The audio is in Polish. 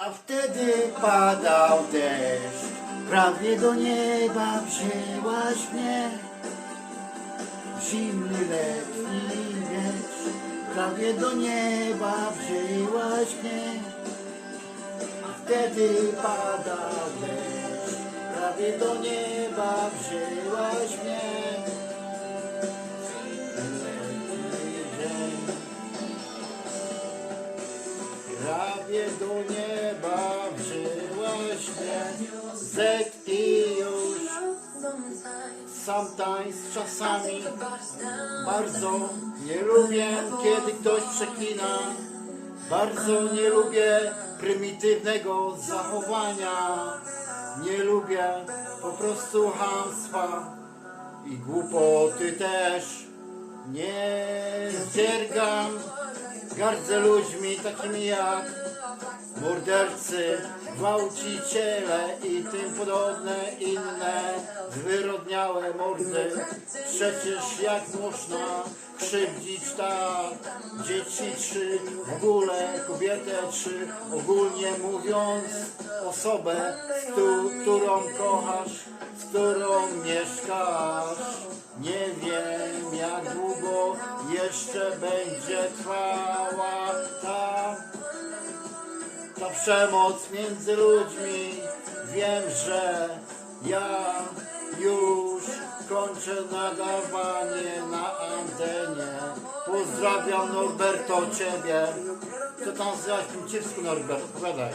A wtedy padał deszcz, prawie do nieba wzięłaś mnie. Zimny letni wieczór, prawie do nieba wzięłaś mnie. A wtedy padał deszcz, prawie do nieba wzięłaś mnie. Prawie do nieba Zek i już. Sometimes, czasami bardzo nie lubię, kiedy ktoś przeklina. Bardzo nie lubię prymitywnego zachowania. Nie lubię po prostu hamstwa i głupoty też. Nie zdziergam, gardzę ludźmi takimi jak mordercy, gwałciciele i tym podobne inne zwyrodniałe mordy. Przecież jak można krzywdzić tak dzieci czy w ogóle kobietę czy ogólnie mówiąc osobę, z któ- którą kochasz, z którą mieszkasz. Nie wiem jak długo jeszcze będzie trwała przemoc między ludźmi. Wiem, że ja już kończę nadawanie na antenie. Pozdrawiam Norberto Ciebie. Co tam z jakim Norbert? Opowiadaj.